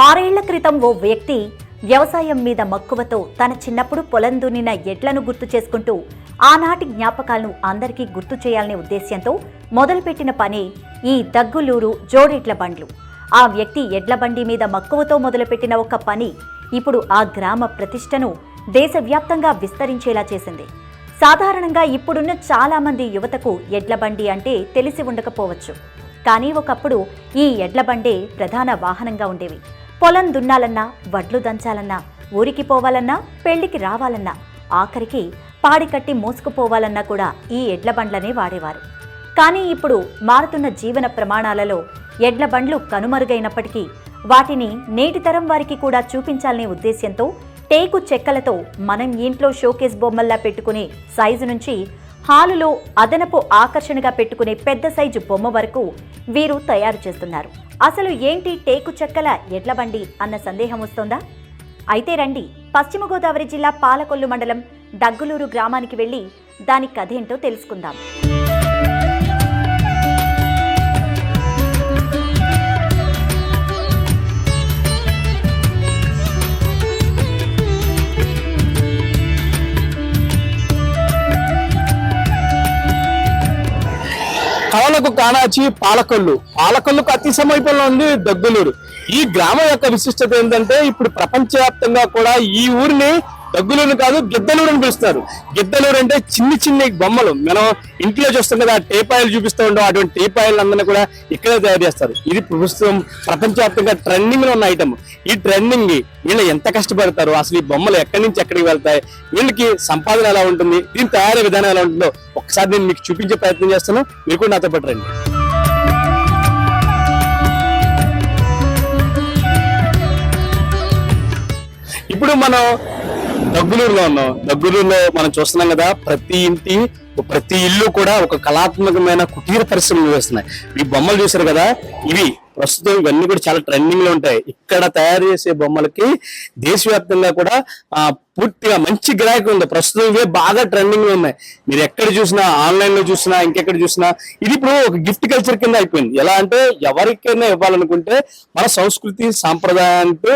ఆరేళ్ళ క్రితం ఓ వ్యక్తి వ్యవసాయం మీద మక్కువతో తన చిన్నప్పుడు పొలం దున్నిన ఎడ్లను గుర్తు చేసుకుంటూ ఆనాటి జ్ఞాపకాలను అందరికీ గుర్తు చేయాలనే ఉద్దేశ్యంతో మొదలుపెట్టిన పని ఈ దగ్గులూరు జోడెడ్ల బండ్లు. ఆ వ్యక్తి ఎడ్ల బండి మీద మక్కువతో మొదలుపెట్టిన ఒక పని ఇప్పుడు ఆ గ్రామ ప్రతిష్టను దేశవ్యాప్తంగా విస్తరించేలా చేసింది. సాధారణంగా ఇప్పుడున్న చాలా మంది యువతకు ఎడ్ల బండి అంటే తెలిసి ఉండకపోవచ్చు. కానీ ఒకప్పుడు ఈ ఎడ్ల బండే ప్రధాన వాహనంగా ఉండేవి. పొలం దున్నాలన్నా వడ్లు దంచాలన్నా ఊరికి పోవాలన్నా పెళ్ళికి రావాలన్నా ఆఖరికి పాడికట్టి మోసుకుపోవాలన్నా కూడా ఈ ఎడ్ల బండ్లనే వాడేవారు. కానీ ఇప్పుడు మారుతున్న జీవన ప్రమాణాలలో ఎడ్ల బండ్లు కనుమరుగైనప్పటికీ వాటిని నేటి తరం వారికి కూడా చూపించాలనే ఉద్దేశ్యంతో టేకు చెక్కలతో మనం ఇంట్లో షోకేస్ బొమ్మల్లా పెట్టుకునే సైజు నుంచి హాలులో అదనపు ఆకర్షణగా పెట్టుకునే పెద్ద సైజు బొమ్మ వరకు వీరు తయారు చేస్తున్నారు. అసలు ఏంటి టేకు చెక్కల ఎడ్ల బండి అన్న సందేహం వస్తోందా? అయితే రండి పశ్చిమ గోదావరి జిల్లా పాలకొల్లు మండలం దగ్గులూరు గ్రామానికి వెళ్ళి దాని కథేంటో తెలుసుకుందాం. కవలకు కానాచి పాలకొల్లు. పాలకొల్లుకు అతి సమీపంలో ఉంది దగ్గులూరు. ఈ గ్రామం యొక్క విశిష్టత ఏంటంటే ఇప్పుడు ప్రపంచవ్యాప్తంగా కూడా ఈ ఊరిని దగ్గులూరు కాదు గిద్దలూరు అని పిలుస్తారు. గిద్దలూరు అంటే చిన్ని చిన్ని బొమ్మలు. మనం ఇంట్లో చూస్తాం కదా టేపాయిలు చూపిస్తూ ఉండవు. అటువంటి టేపాయిలు అందరినీ కూడా ఇక్కడే తయారు చేస్తారు. ఇది ప్రస్తుతం ప్రపంచవ్యాప్తంగా ట్రెండింగ్లో ఉన్న ఐటమ్ ఈ ట్రెండింగ్ వీళ్ళు ఎంత కష్టపడతారు? అసలు ఈ బొమ్మలు ఎక్కడి నుంచి ఎక్కడికి వెళ్తాయి? వీళ్ళకి సంపాదన ఎలా ఉంటుంది? దీని తయారీ విధానం ఎలా ఉంటుందో ఒకసారి నేను మీకు చూపించే ప్రయత్నం చేస్తాను. మీరు కూడా నాతో పాటు రండి. ఇప్పుడు మనం దగ్గులూరులో ఉన్నాం. దగ్గులూరులో మనం చూస్తున్నాం కదా ప్రతి ఇంటి ప్రతి ఇల్లు కూడా ఒక కళాత్మకమైన కుటీర పరిశ్రమలు వేస్తున్నాయి. ఈ బొమ్మలు చూసారు కదా ఇవి ప్రస్తుతం ఇవన్నీ కూడా చాలా ట్రెండింగ్లో ఉంటాయి. ఇక్కడ తయారు చేసే బొమ్మలకి దేశవ్యాప్తంగా కూడా ఆ, పూర్తిగా మంచి గిరాకీ ఉంది. ప్రస్తుతం ఇవే బాగా ట్రెండింగ్లో ఉన్నాయి. మీరు ఎక్కడ చూసినా ఆన్లైన్లో చూసినా ఇంకెక్కడ చూసినా ఇది ఇప్పుడు ఒక గిఫ్ట్ కల్చర్ కింద అయిపోయింది. ఎలా అంటే ఎవరికైనా ఇవ్వాలనుకుంటే మన సంస్కృతి సాంప్రదాయంతో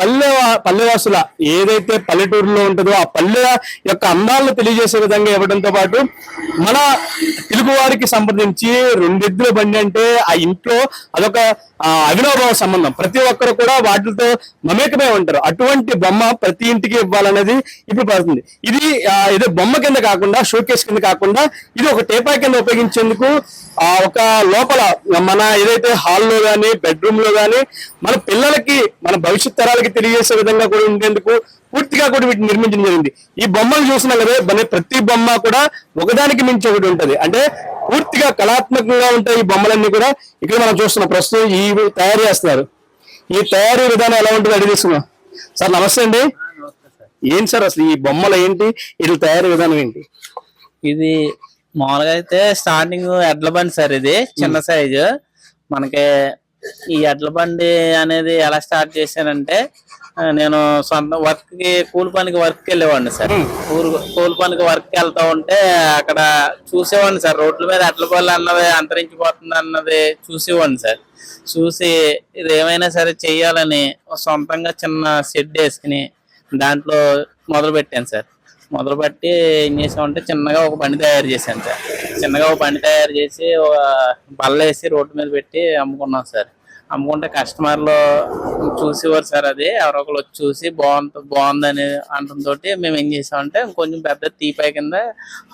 పల్లె పల్లెవాసుల ఏదైతే పల్లెటూరులో ఉంటుందో ఆ పల్లె యొక్క అందాలను తెలియజేసే విధంగా ఇవ్వడంతో పాటు మన తెలుగు వారికి సంబంధించి రెండిద్దుల బండి అంటే ఆ ఇంట్లో అదొక అవినోభావ సంబంధం. ప్రతి ఒక్కరు కూడా వాటితో మమేకమే ఉంటారు. అటువంటి బొమ్మ ప్రతి ఇంటికి ఇవ్వాలనేది ఇప్పుడు పడుతుంది. ఇది ఏదో బొమ్మ కింద కాకుండా షోకేస్ కింద కాకుండా ఇది ఒక టేపా కింద ఉపయోగించేందుకు ఆ ఒక లోపల మన ఏదైతే హాల్లో కానీ బెడ్రూమ్లో కానీ మన పిల్లలకి మన భవిష్యత్ తరాలకి తెలియజేసే విధంగా కూడా ఉండేందుకు పూర్తిగా కూడా వీటిని నిర్మించడం జరిగింది. ఈ బొమ్మలు చూసినా కదా మన ప్రతి బొమ్మ కూడా ఒకదానికి మించి ఒకటి ఉంటది. అంటే పూర్తిగా కళాత్మకంగా ఉంటాయి ఈ బొమ్మలన్నీ కూడా. ఇక్కడ మనం చూస్తున్నాం ప్రస్తుతం ఈ తయారు చేస్తున్నారు. ఈ తయారీ విధానం ఎలా ఉంటుంది అడిగి తీసుకున్నాం సార్ నమస్తే అండి. ఏంటి సార్ అసలు ఈ బొమ్మలు ఏంటి? వీటి తయారీ విధానం ఏంటి? ఇది మామూలుగా అయితే స్టార్టింగ్ ఎడ్ల బండి సార్ ఇది చిన్న సైజు మనకి ఈ ఎడ్ల బండి అనేది ఎలా స్టార్ట్ చేశానంటే నేను సొంత వర్క్కి కూలి పనికి వర్క్ వెళ్ళేవాడిని సార్. ఊరు కూలి పనికి వర్క్ వెళ్తా ఉంటే అక్కడ చూసేవాడిని సార్. రోడ్ల మీద ఎడ్ల బండ్లు అన్నది అంతరించిపోతుంది అన్నది చూసేవాడిని సార్. చూసి ఇది ఏమైనా సరే చెయ్యాలని సొంతంగా చిన్న షెడ్ వేసుకుని దాంట్లో మొదలు పెట్టాను సార్. మొదలుపెట్టి ఏం చేసామంటే చిన్నగా ఒక బండి తయారు చేశాను సార్. చిన్నగా ఒక బండి తయారు చేసి ఒక బల్ల వేసి రోడ్డు మీద పెట్టి అమ్ముకున్నాం సార్. అమ్ముకుంటే కస్టమర్లు చూసేవారు సార్ అది. ఎవరో ఒకరు వచ్చి చూసి బాగుంది బాగుందని అనడంతో మేము ఏం చేసామంటే కొంచెం పెద్ద టీపాయ్ కింద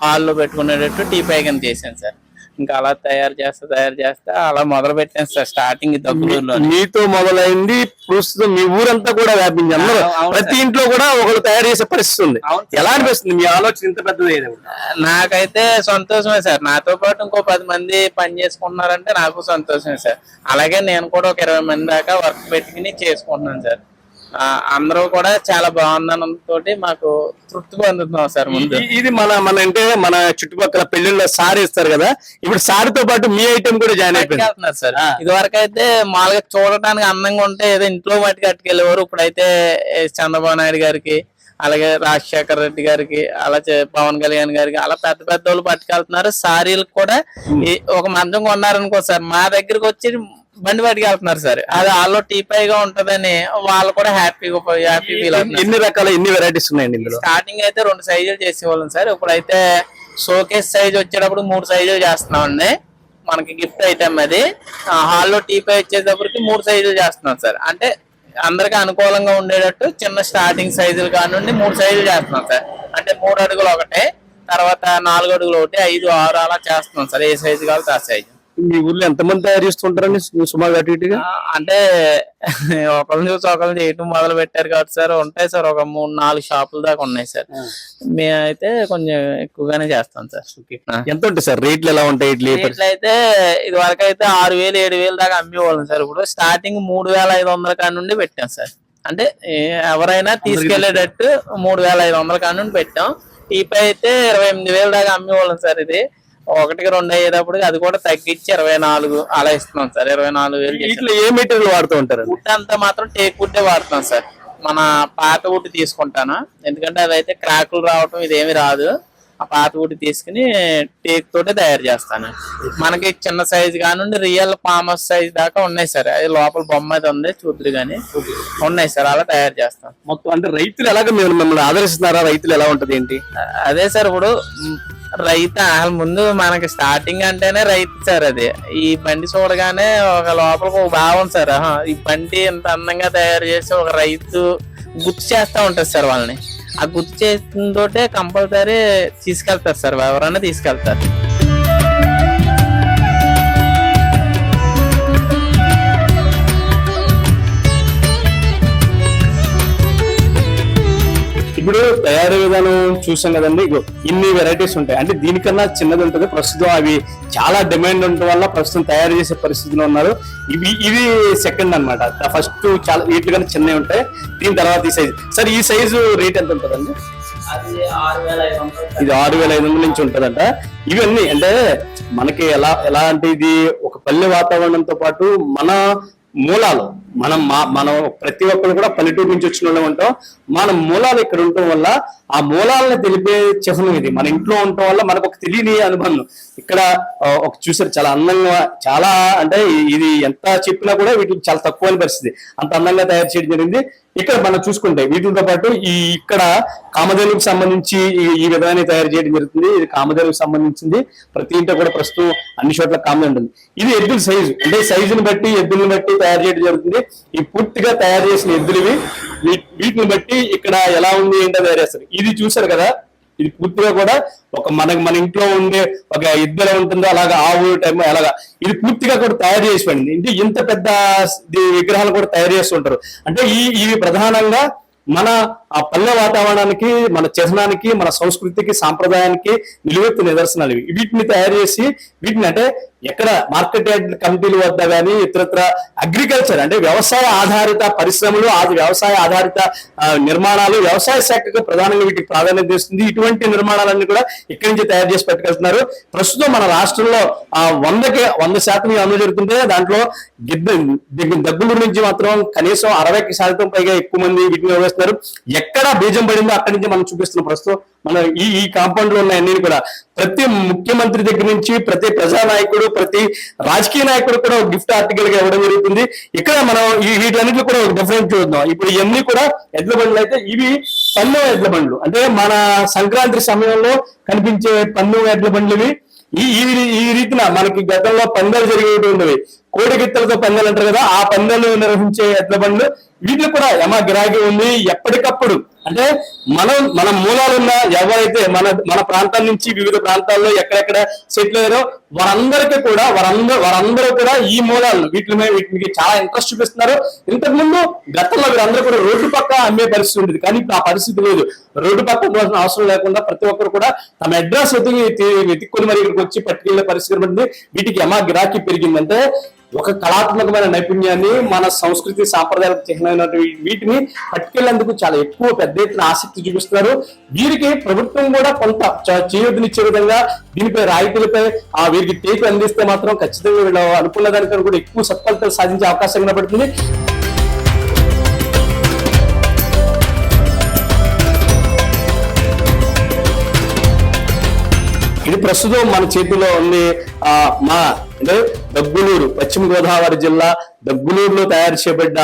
హాల్లో పెట్టుకునేటట్టు టీపాయ్ కింద చేశాను సార్. ఇంకా అలా తయారు చేస్తా తయారు చేస్తా అలా మొదలు పెట్టాను సార్ స్టార్టింగ్ దగ్గరలో మీతో మొదలైంది ప్రస్తుతం మీ ఊరంతా కూడా వ్యాపించి అందరూ. ప్రతి ఇంట్లో కూడా ఒకరు తయారు చేసే పరిస్థితి ఉంది. ఎలా అనిపిస్తుంది? మీ ఆలోచన ఇంత పెద్దది నాకైతే సంతోషమే సార్. నాతో పాటు ఇంకో పది మంది పని చేసుకుంటున్నారంటే నాకు సంతోషమే సార్. అలాగే నేను కూడా ఒక ఇరవై మంది దాకా వర్క్ పెట్టుకుని చేసుకుంటున్నాను సార్. అందరూ కూడా చాలా బాగుందనంతో మాకు తృప్తి పొందుతున్నాం సార్ ముందు. ఇది- మన మన అంటే మన చుట్టుపక్కల పెళ్ళిళ్ళలో సారీ ఇస్తారు కదా ఇప్పుడు సారీతో పాటు మీ ఐటమ్ కూడా జాయిన్ అయిపోయింది. పట్టుకెళ్తున్నారు సార్. ఇది వరకు అయితే మామూలుగా చూడటానికి అందంగా ఉంటే ఏదో ఇంట్లో మట్టి కట్టుకెళ్ళేవారు ఇప్పుడైతే చంద్రబాబు నాయుడు గారికి అలాగే రాజశేఖర్ రెడ్డి గారికి అలా పవన్ కళ్యాణ్ గారికి అలా పెద్ద పెద్ద వాళ్ళు పట్టుకెళ్తున్నారు. సారీలకు కూడా ఒక మంచం కొన్నారనుకో సార్ మా దగ్గరకు వచ్చి బండి బయటికి వెళ్తున్నారు సార్. అది వాళ్ళు టీపైగా ఉంటదని వాళ్ళు కూడా హ్యాపీగా హ్యాపీ ఫీల్ అవుతున్నారు ఎన్ని రకాల ఎన్ని వెరైటీస్ ఉన్నాయండి ఇందులో. స్టార్టింగ్ అయితే రెండు సైజులు చేసేవాళ్ళం సార్. ఇప్పుడైతే షోకేస్ సైజ్ వచ్చేటప్పుడు మూడు సైజులు చేస్తున్నామండి. మనకి గిఫ్ట్ ఐటమ్ అది. హాల్లో టీపై వచ్చేటప్పటికి మూడు సైజులు చేస్తున్నాం సార్. అంటే అందరికి అనుకూలంగా ఉండేటట్టు చిన్న స్టార్టింగ్ సైజులు కానివ్వండి మూడు సైజులు చేస్తున్నాం సార్. అంటే మూడు అడుగులు ఒకటే తర్వాత నాలుగు అడుగులు ఒకటి ఐదు ఆరు అలా చేస్తున్నాం సార్. ఏ సైజు కావాలి ఆ సైజు మీ ఊర్లో ఎంతమంది తయారు చేస్తుంటారండి? సుమారు అటు ఇటుగా? అంటే ఒకరిని చూసి ఒకరిని చేయటం మొదలు పెట్టారు కాబట్టి సార్ ఉంటాయి సార్ ఒక మూడు నాలుగు షాపుల దాకా ఉన్నాయి సార్. మేమైతే కొంచెం ఎక్కువగానే చేస్తాం సార్. ఎంత ఉంటాయి సార్? రేట్లు ఎలా ఉంటాయి ఇడ్లీ? ఇట్లయితే ఇది వరకు అయితే ఆరు వేలు ఏడు వేలు దాకా అమ్మేవాళ్ళం సార్. ఇప్పుడు స్టార్టింగ్ మూడు వేల ఐదు వందల కాడ నుండి పెట్టాం సార్. అంటే ఎవరైనా తీసుకెళ్ళేటట్టు మూడు వేల ఐదు వందల కాడ నుండి పెట్టాం. టీపై అయితే ఇరవై ఎనిమిది వేలు దాకా అమ్మేవాళ్ళం సార్ ఇది. ఒకటికి రెండు అయ్యేటప్పుడు అది కూడా తగ్గించి ఇరవై నాలుగు అలా ఇస్తున్నాం సార్. ఇరవై నాలుగు వేలు. వీటిలో ఏ మెటీరియల్ వాడుతూ ఉంటారు? వుడ్ అంతా మాత్రం టేక్ వుడ్డే వాడుతాం సార్. మన పాత వుడ్ తీసుకుంటాను? ఎందుకంటే అదైతే క్రాకులు రావటం ఇదేమి రాదు. ఆ పాత వుడ్ తీసుకుని టేక్ తోటే తయారు చేస్తాను. మనకి చిన్న సైజు కానుండి రియల్ పామస్ సైజ్ దాకా ఉన్నాయి సార్. అది లోపల బొమ్మ అయితే ఉంది చూద్దరు కానీ ఉన్నాయి సార్ అలా తయారు చేస్తాం. మొత్తం అంటే రైతులు ఎలాగ మిమ్మల్ని ఆదరిస్తున్నారా? రైతులు ఎలా ఉంటది ఏంటి? అదే సార్ ఇప్పుడు రైతు అసలు ముందు మనకి స్టార్టింగ్ అంటేనే రైతు సార్ అది. ఈ బండి చూడగానే ఒక లోపలికి ఒక భావం సార్. ఈ బండి ఇంత అందంగా తయారు చేసి ఒక రైతు గుర్తు చేస్తూ ఉంటారు సార్ వాళ్ళని. ఆ గుర్తు చేసిన తోటే కంపల్సరీ తీసుకెళ్తారు సార్. ఎవరైనా తీసుకెళ్తారు. తయారీ విధానం చూసాం కదండి. ఇన్ని వెరైటీస్ ఉంటాయి. అంటే దీనికన్నా చిన్నది ఉంటుంది. ప్రస్తుతం అవి చాలా డిమాండ్ ఉండటం వల్ల ప్రస్తుతం తయారు చేసే పరిస్థితిలో ఉన్నారు. ఇవి ఇవి సెకండ్ అన్నమాట. ఫస్ట్ చాలా వీటికన్నా చిన్నవి ఉంటాయి. దీని తర్వాత ఈ సైజు సార్ ఈ సైజు రేట్ ఎంత ఉంటుందండి? ఇది ఆరు వేల ఐదు వందల నుంచి ఉంటుందంట. ఇవన్నీ అంటే మనకి ఎలా ఎలా అంటే ఇది ఒక పల్లె వాతావరణంతో పాటు మన మూలాలు. మనం మా మనం ప్రతి ఒక్కరు కూడా పల్లెటూరు నుంచి వచ్చిన వాళ్ళం ఉంటాం మన మూలాలు ఇక్కడ ఉండటం వల్ల ఆ మూలాలను తెలిపే చిహ్నం ఇది. మన ఇంట్లో ఉండటం వల్ల మనకు ఒక తెలియని అనుబంధం. ఇక్కడ ఒక చూసారు చాలా అందంగా చాలా అంటే ఇది ఎంత చెప్పినా కూడా వీటికి చాలా తక్కువ అని పరిస్థితి అంత అందంగా తయారు చేయడం జరిగింది. ఇక్కడ మనం చూసుకుంటే వీటితో పాటు ఈ ఇక్కడ కామధేనుకు సంబంధించి ఈ- విధానాన్ని తయారు చేయడం జరుగుతుంది. ఇది కామధేనుకు సంబంధించింది. ప్రతి ఇంట్లో కూడా ప్రస్తుతం అన్ని చోట్ల కామన్ ఉంటుంది. ఇది ఎద్దుల సైజు అంటే సైజుని బట్టి ఎద్దులను బట్టి తయారు చేయడం జరుగుతుంది. ఈ పూర్తిగా తయారు చేసిన ఎద్దులవి వీటిని బట్టి ఇక్కడ ఎలా ఉంది ఏంటో తయారు చేస్తారు. ఇది చూసారు కదా? ఇది పూర్తిగా కూడా ఒక మనకి మన ఇంట్లో ఉండే ఒక ఇద్దరు ఉంటుందో అలాగా ఆవు టైం అలాగా ఇది పూర్తిగా కూడా తయారు చేసి పడింది. ఇంటి ఇంత పెద్ద విగ్రహాలు కూడా తయారు చేస్తుంటారు. అంటే ఈ ఇవి ప్రధానంగా మన ఆ పల్లె వాతావరణానికి మన చిహ్నానికి మన సంస్కృతికి సాంప్రదాయానికి నిలువెత్తు నిదర్శనాలు ఇవి. వీటిని తయారు చేసి వీటిని అంటే ఎక్కడ మార్కెట్ యార్డ్ కమిటీల వద్ద కానీ ఇతరత్ర అగ్రికల్చర్ అంటే వ్యవసాయ ఆధారిత పరిశ్రమలు అది వ్యవసాయ ఆధారిత నిర్మాణాలు వ్యవసాయ శాఖకు ప్రధానంగా వీటికి ప్రాధాన్యత ఇస్తుంది. ఇటువంటి నిర్మాణాలన్నీ కూడా ఇక్కడి నుంచి తయారు చేసి పట్టుకెళ్తున్నారు. ప్రస్తుతం మన రాష్ట్రంలో ఆ వందకి వంద శాతం అమలు జరుగుతుంటే దాంట్లో గిద్ద నుంచి మాత్రం కనీసం అరవై శాతం పైగా ఎక్కువ మంది వీటిని చేస్తున్నారు. ఎక్కడ బీజం పడిందో అక్కడి నుంచి మనం చూపిస్తున్న ప్రస్తుతం మన ఈ ఈ కాంపౌండ్లో ఉన్న అన్ని కూడా ప్రతి ముఖ్యమంత్రి దగ్గర నుంచి ప్రతి ప్రజానాయకుడు ప్రతి రాజకీయ నాయకుడు కూడా గిఫ్ట్ ఆర్టికల్గా ఇవ్వడం జరుగుతుంది. ఇక్కడ మనం ఈ వీటన్నిటిలో కూడా ఒక డిఫరెంట్ చూద్దాం. ఇప్పుడు ఇవన్నీ కూడా ఎడ్ల బండ్లు అయితే ఇవి పన్ను ఎడ్ల బండ్లు. అంటే మన సంక్రాంతి సమయంలో కనిపించే పన్ను ఎడ్ల బండ్లు ఇవి. ఈ ఈ ఈ రీతిన మనకి గతంలో పందాలు జరిగేటువంటివి కోడి గిత్తలతో పందాలు అంటారు కదా ఆ పందాలు నిర్వహించే ఎడ్ల బండ్లు వీటికి కూడా యమ గిరాకీ ఉంది ఎప్పటికప్పుడు అంటే మనం మన మూలాలున్న ఎవరైతే మన మన ప్రాంతాల నుంచి వివిధ ప్రాంతాల్లో ఎక్కడెక్కడ సెటిల్ అయ్యారో వారందరికీ కూడా వారందరూ వారందరూ కూడా ఈ మూలాలను వీటి మీద వీటికి చాలా ఇంట్రెస్ట్ చూపిస్తున్నారు. ఇంతకు ముందు గతంలో వీరందరూ కూడా రోడ్డు పక్క అమ్మే పరిస్థితి ఉండేది. కానీ ఇప్పుడు ఆ పరిస్థితి లేదు. రోడ్డు పక్క ఉండాల్సిన అవసరం లేకుండా ప్రతి ఒక్కరు కూడా తమ అడ్రస్ వెతికి వెతుక్కొని మరి ఇక్కడికి వచ్చి పట్టుకెళ్ళే పరిస్థితి ఉంటుంది వీటికి యమ గిరాకీ పెరిగిందంటే ఒక కళాత్మకమైన నైపుణ్యాన్ని మన సంస్కృతి సాంప్రదాయాలకు చిహ్నమైనటువంటి వీటిని పట్టుకెళ్ళేందుకు చాలా ఎక్కువ పెద్ద ఎత్తున ఆసక్తి చూపిస్తున్నారు. వీరికి ప్రభుత్వం కూడా కొంత చేయొద్దునిచ్చే విధంగా దీనిపై రాయితీలపై ఆ వీరికి టేకు అందిస్తే మాత్రం ఖచ్చితంగా వీళ్ళు అనుకున్న దానికన్నా కూడా ఎక్కువ సత్ఫలితాలు సాధించే అవకాశం కనబడుతుంది. ఇది ప్రస్తుతం మన చేతిలో ఉంది. ఆ మా అంటే దగ్గులూరు పశ్చిమ గోదావరి జిల్లా దగ్గులూరులో తయారు చేయబడ్డ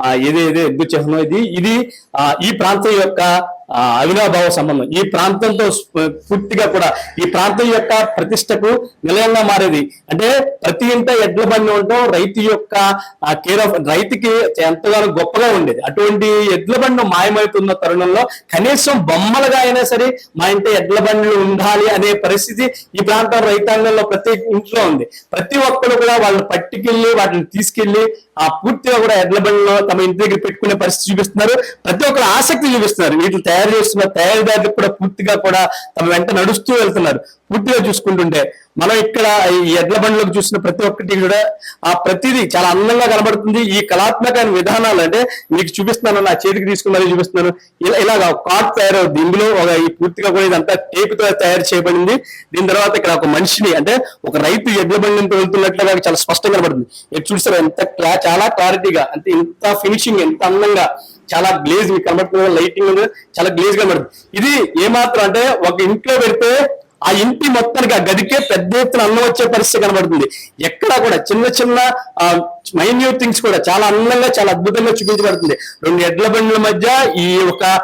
ఆ, ఇది ఇది చిహ్నం ఇది. ఇది ఆ, ఈ ప్రాంతం యొక్క అవినాభావ సంబంధం. ఈ ప్రాంతంతో పూర్తిగా కూడా ఈ ప్రాంతం యొక్క ప్రతిష్టకు నిలయంగా మారేది. అంటే ప్రతి ఇంట ఎడ్ల బండి ఉండటం రైతు యొక్క కేర్ ఆఫ్ రైతుకి ఎంతగానో గొప్పగా ఉండేది. అటువంటి ఎడ్ల బండి మాయమవుతున్న తరుణంలో కనీసం బొమ్మలుగా అయినా సరే మా ఇంట ఎడ్ల బండ్లు ఉండాలి అనే పరిస్థితి ఈ ప్రాంతం రైతాంగంలో ప్రతి ఇంట్లో ఉంది. ప్రతి ఒక్కరు కూడా వాళ్ళని పట్టుకెళ్ళి వాటిని తీసుకెళ్ళి ఆ పూర్తిగా కూడా ఎడ్ల బండిలో తమ ఇంటి దగ్గర పెట్టుకునే పరిస్థితి చూపిస్తున్నారు. ప్రతి ఒక్కరు ఆసక్తి చూపిస్తున్నారు. వీటిని తయారు చేస్తున్న తయారీదారులు కూడా పూర్తిగా కూడా తమ వెంట నడుస్తూ వెళ్తున్నారు. పూర్తిగా చూసుకుంటుంటే మనం ఇక్కడ ఈ ఎడ్ల బండ్లకు చూసిన ప్రతి ఒక్కటి కూడా ఆ ప్రతిదీ చాలా అందంగా కనబడుతుంది. ఈ కళాత్మక విధానాలు అంటే మీకు చూపిస్తున్నాను నా చేతికి తీసుకుని మరీ చూపిస్తున్నాను. ఇలా ఇలాగ కాట్ తయారవుద్ది ఇందులో ఒక ఈ పూర్తిగా కూడా ఇదంతా టేప్తో తయారు చేయబడింది. దీని తర్వాత ఇక్కడ ఒక మనిషిని అంటే ఒక రైతు ఎడ్ల బండితో వెళ్తున్నట్లుగా చాలా స్పష్టంగా కనబడుతుంది. ఎటు చూసారు ఎంత చాలా క్లారిటీగా అంటే ఇంత ఫినిషింగ్ ఎంత అందంగా చాలా గ్లేజ్ మీకు కనబడుతుంది లైటింగ్ చాలా గ్లేజ్ కనబడుతుంది. ఇది ఏమాత్రం అంటే ఒక ఇంట్లో పెడితే ఆ ఇంటి మొత్తానికి ఆ గదికే పెద్ద ఎత్తున అన్నం వచ్చే పరిస్థితి కనబడుతుంది. ఎక్కడా కూడా చిన్న చిన్న మైన్యూట్ థింగ్స్ కూడా చాలా అందంగా చాలా అద్భుతంగా చూపించబడుతుంది. రెండు ఎడ్ల బండ్ల మధ్య ఈ ఒక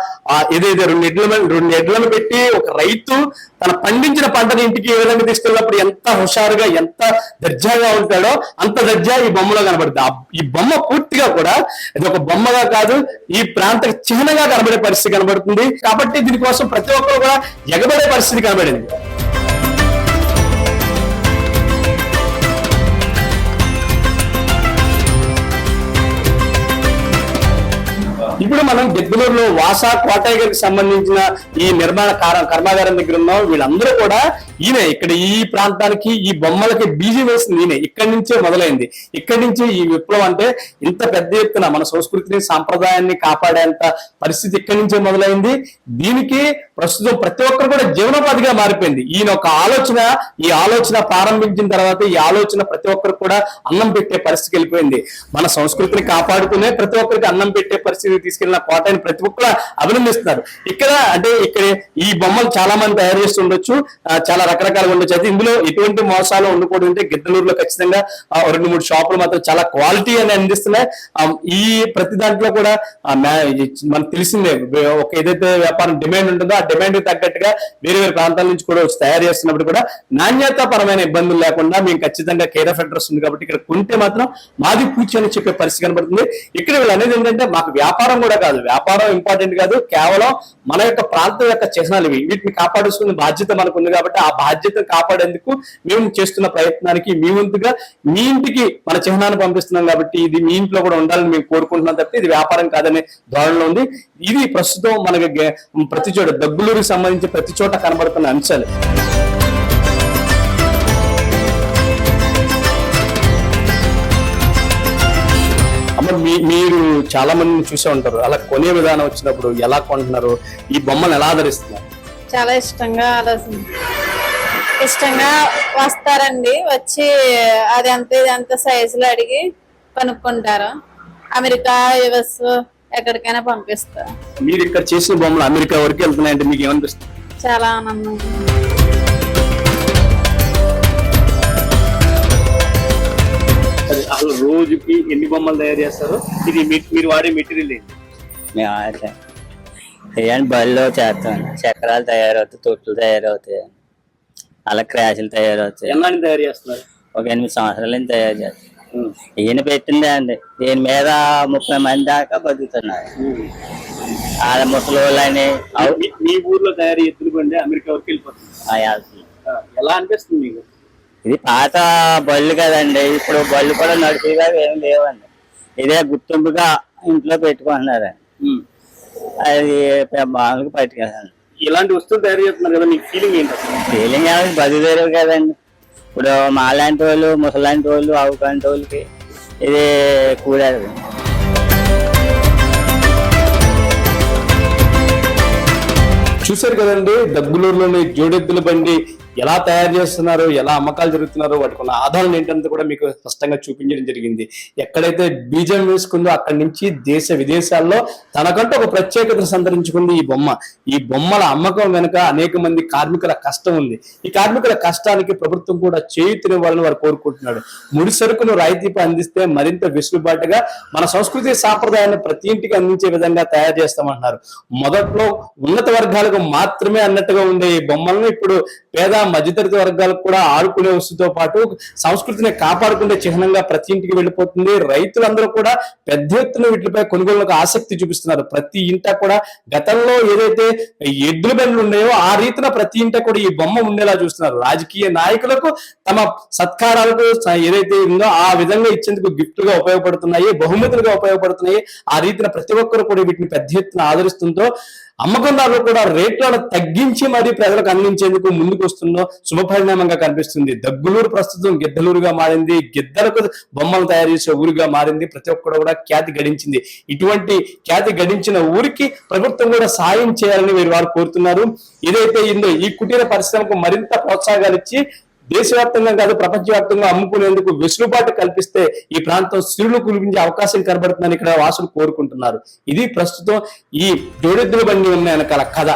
ఏదైతే రెండు ఎడ్ల రెండు ఎడ్లను పెట్టి ఒక రైతు తన పండించిన పంటని ఇంటికి ఏ విధంగా తీసుకెళ్ళినప్పుడు ఎంత హుషారుగా ఎంత దర్జాగా ఉంటాడో అంత దర్జా ఈ బొమ్మలో కనబడుతుంది. ఆ- ఈ బొమ్మ పూర్తిగా కూడా ఇది ఒక బొమ్మగా కాదు ఈ ప్రాంత చిహ్నంగా కనబడే పరిస్థితి కనబడుతుంది. కాబట్టి దీనికోసం ప్రతి ఒక్కరు కూడా ఎగబడే పరిస్థితి కనబడింది. మనం గిద్దలూరులో వాసా కోటయ్య గారికి సంబంధించిన ఈ నిర్మాణ కర్మాగారం దగ్గర ఉన్నాం. వీళ్ళందరూ కూడా ఈయన. ఇక్కడ ఈ ప్రాంతానికి ఈ బొమ్మలకి బీజీ వేసింది ఈయన. ఇక్కడి నుంచే మొదలైంది. ఇక్కడి నుంచి ఈ విప్లవం అంటే ఇంత పెద్ద ఎత్తున మన సంస్కృతిని సాంప్రదాయాన్ని కాపాడేంత పరిస్థితి ఇక్కడి నుంచే మొదలైంది. దీనికి ప్రస్తుతం ప్రతి ఒక్కరు కూడా జీవనోపాధిగా మారిపోయింది. ఈయన ఒక ఆలోచన ఈ ఆలోచన ప్రారంభించిన తర్వాత ఈ ఆలోచన ప్రతి ఒక్కరు కూడా అన్నం పెట్టే పరిస్థితికి వెళ్ళిపోయింది. మన సంస్కృతిని కాపాడుకునే ప్రతి ఒక్కరికి అన్నం పెట్టే పరిస్థితికి తీసుకెళ్ళిన కోటని ప్రతి ఒక్కరు అభినందిస్తున్నారు. ఇక్కడ అంటే ఇక్కడ ఈ బొమ్మలు చాలా మంది తయారు చేస్తూ ఉండొచ్చు. చాలా రకరకాలుగా ఉండొచ్చు. అయితే ఇందులో ఎటువంటి మోసాలు ఉండకూడదు అంటే గిద్దలూరులో ఖచ్చితంగా రెండు మూడు షాపులు మాత్రం చాలా క్వాలిటీ అని అందిస్తున్నాయి. ఈ ప్రతి దాంట్లో కూడా మనకు తెలిసిందే ఒక ఏదైతే వ్యాపారం డిమాండ్ ఉంటుందో డిమాండ్ తగ్గట్టుగా వేరే వేరే ప్రాంతాల నుంచి కూడా వచ్చి తయారు చేస్తున్నప్పుడు కూడా నాణ్యత పరమైన ఇబ్బందులు లేకుండా మేము ఖచ్చితంగా కేర్ ఆఫ్ అడ్రస్ ఉంది కాబట్టి ఇక్కడ కొంటే మాత్రం మాది పూచి అని చెప్పే పరిస్థితి కనబడుతుంది. ఇక్కడ వీళ్ళు అనేది ఏంటంటే మాకు వ్యాపారం కూడా కాదు. వ్యాపారం ఇంపార్టెంట్ కాదు. కేవలం మన యొక్క ప్రాంతం యొక్క చిహ్నాలు ఇవి. వీటిని కాపాడుకునే బాధ్యత మనకు ఉంది కాబట్టి ఆ బాధ్యత కాపాడేందుకు మేము చేస్తున్న ప్రయత్నానికి మీ వంతుగా మీ ఇంటికి మన చిహ్నాన్ని పంపిస్తున్నాం కాబట్టి ఇది మీ ఇంట్లో కూడా ఉండాలని మేము కోరుకుంటున్నాం తప్పితే ఇది వ్యాపారం కాదనే ధోరణిలో ఉంది. ఇది ప్రస్తుతం మనకి ప్రతి చోట దగ్గులూరుకి సంబంధించి ప్రతి చోట కనబడుతున్న అంశాలు. అమ్మ మీ మీరు చాలా మందిని చూసే ఉంటారు. అలా కొనే విధానం వచ్చినప్పుడు ఎలా కొంటున్నారు? ఈ బొమ్మను ఎలా ఆదరిస్తున్నారు? చాలా ఇష్టంగా ఇష్టంగా వస్తారండి. వచ్చి అది ఎంత ఇది ఎంత సైజులో అడిగి కొనుక్కుంటారు. అమెరికా యుఎస్ ఎక్కడికైనా పంపిస్తారు మీరు ఇక్కడ చేసిన బొమ్మలు అమెరికా వరకు వెళ్తున్నాయంటే మీకు ఏమనిపిస్తుంది? చాలా ఆనందంగా అది అసలు రోజుకి ఎన్ని బొమ్మలు తయారు చేస్తారు ఇది మీ- మీరు వాడే మెటీరియల్ ఏంటి మేము అయితే ఏం బల్లో చేస్తాం. చక్రాలు తయారవుతాయి తొట్లు తయారవుతాయి అలా క్రాషులు తయారవుతాయి. ఎన్నాన్ని తయారు చేస్తున్నారు? ఒక ఎనిమిది సంవత్సరాల తయారు చేస్తాం. ఈయన పెట్టిందే అండి దీని మీద ముప్పై మంది దాకా బతుకుతున్నారు. వాళ్ళ ముసలి వాళ్ళని మీ- ఊర్లో తయారు ఎత్తులు బండి అమెరికా వరకు వెళ్ళిపోతుంది. ఆ. ఆ, ఎలా అనిపిస్తుంది మీకు? ఇది పాత బళ్ళు కదండి. ఇప్పుడు బళ్ళు కూడా నడిచేగా ఏం లేవండి. ఇదే గుర్తింపుగా ఇంట్లో పెట్టుకుంటున్నారు. అది మామూలుగా పట్టుకెళ్ళండి ఇలాంటి వస్తువులు తయారు చేస్తున్నారు కదా మీకు ఫీలింగ్ ఏంటి? ఫీలింగ్ ఏమైంది బతుకుదేరు కదండి. ఇప్పుడు మాలాంటి వాళ్ళు ముసలాంటి వాళ్ళు అవుకాంటి వాళ్ళకి ఇది కూడదు. చూశారు కదండి దగ్గులూరులోని జోడెద్దుల బండి ఎలా తయారు చేస్తున్నారు ఎలా అమ్మకాలు జరుగుతున్నారో వాటికి ఉన్న ఆధారాలు ఏంటంటే కూడా మీకు స్పష్టంగా చూపించడం జరిగింది. ఎక్కడైతే బీజం వేసుకుందో అక్కడి నుంచి దేశ విదేశాల్లో తనకంటూ ఒక ప్రత్యేకతను సంతరించుకుంది ఈ బొమ్మ. ఈ బొమ్మల అమ్మకం వెనుక అనేక మంది కార్మికుల కష్టం ఉంది. ఈ కార్మికుల కష్టానికి ప్రభుత్వం కూడా చేయుతినివ్వాలని వారు కోరుకుంటున్నాడు. ముడి సరుకును రాయితీపై అందిస్తే మరింత వెసులుబాటుగా మన సంస్కృతి సాంప్రదాయాన్ని ప్రతి ఇంటికి అందించే విధంగా తయారు చేస్తామంటున్నారు. మొదట్లో ఉన్నత వర్గాలకు మాత్రమే అన్నట్టుగా ఉండే ఈ బొమ్మలను ఇప్పుడు పేద మధ్యతరగతి వర్గాలకు కూడా ఆడుకునే వస్తుతో పాటు సంస్కృతిని కాపాడుకునే చిహ్నంగా ప్రతి ఇంటికి వెళ్ళిపోతుంది. రైతులందరూ కూడా పెద్ద ఎత్తున వీటిపై కొనుగోలుకు ఆసక్తి చూపిస్తున్నారు. ప్రతి ఇంట కూడా గతంలో ఏదైతే ఎద్దుల బండ్లు ఉన్నాయో ఆ రీతిన ప్రతి ఇంట కూడా ఈ బొమ్మ ఉండేలా చూస్తున్నారు. రాజకీయ నాయకులకు తమ సత్కారాలకు ఏదైతే ఉందో ఆ విధంగా ఇచ్చేందుకు గిఫ్ట్గా ఉపయోగపడుతున్నాయి బహుమతులుగా ఉపయోగపడుతున్నాయి. ఆ రీతిన ప్రతి ఒక్కరు కూడా వీటిని పెద్ద ఎత్తున ఆదరిస్తుందో అమ్మకందారులు కూడా రేట్లను తగ్గించి మరీ ప్రజలకు అందించేందుకు ముందుకు వస్తుందో శుభపరిణామంగా కనిపిస్తుంది. దగ్గులూరు ప్రస్తుతం గిద్దలూరుగా మారింది. గిద్దలకు బొమ్మలు తయారు చేసే ఊరుగా మారింది. ప్రతి ఒక్కరు కూడా ఖ్యాతి గడించింది. ఇటువంటి ఖ్యాతి గడించిన ఊరికి ప్రభుత్వం కూడా సాయం చేయాలని వీరు వారు కోరుతున్నారు. ఏదైతే ఇందో ఈ కుటీర పరిశ్రమకు మరింత ప్రోత్సాహాలు ఇచ్చి దేశవ్యాప్తంగా కాదు ప్రపంచవ్యాప్తంగా అమ్ముకునేందుకు వెసులుబాటు కల్పిస్తే ఈ ప్రాంతం సిరులు కులిపించే అవకాశం కనబడుతుందని ఇక్కడ వాసులు కోరుకుంటున్నారు. ఇది ప్రస్తుతం ఈ జోడెద్దుల బండి ఉన్న వెనకాల కథ.